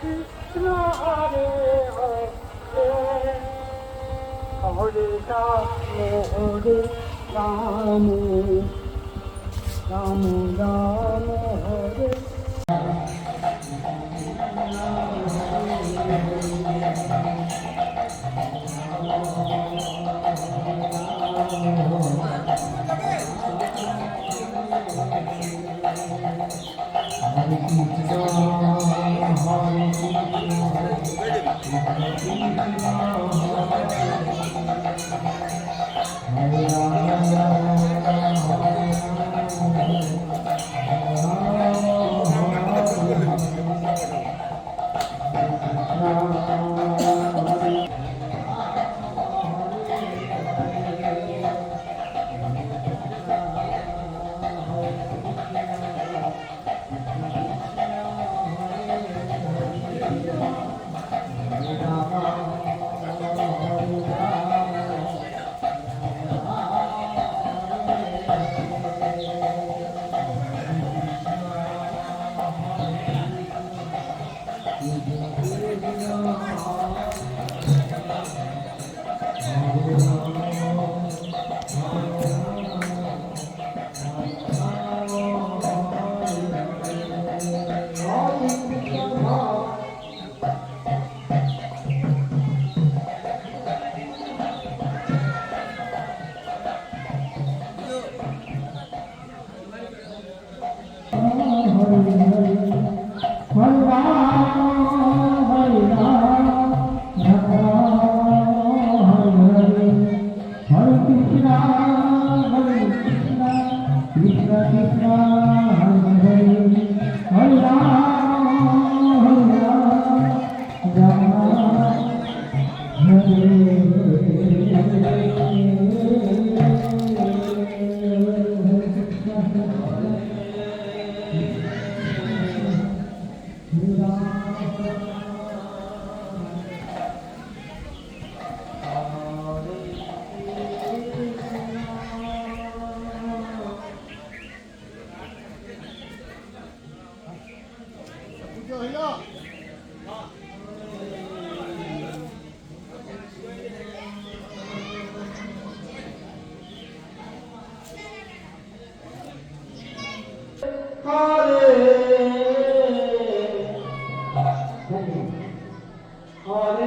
Krishna Hare Hare Hare Ram Hare Ram Ram Ram Hare Hare Krishna. Thank you. Gracias. Go, go! Hare Ram Hare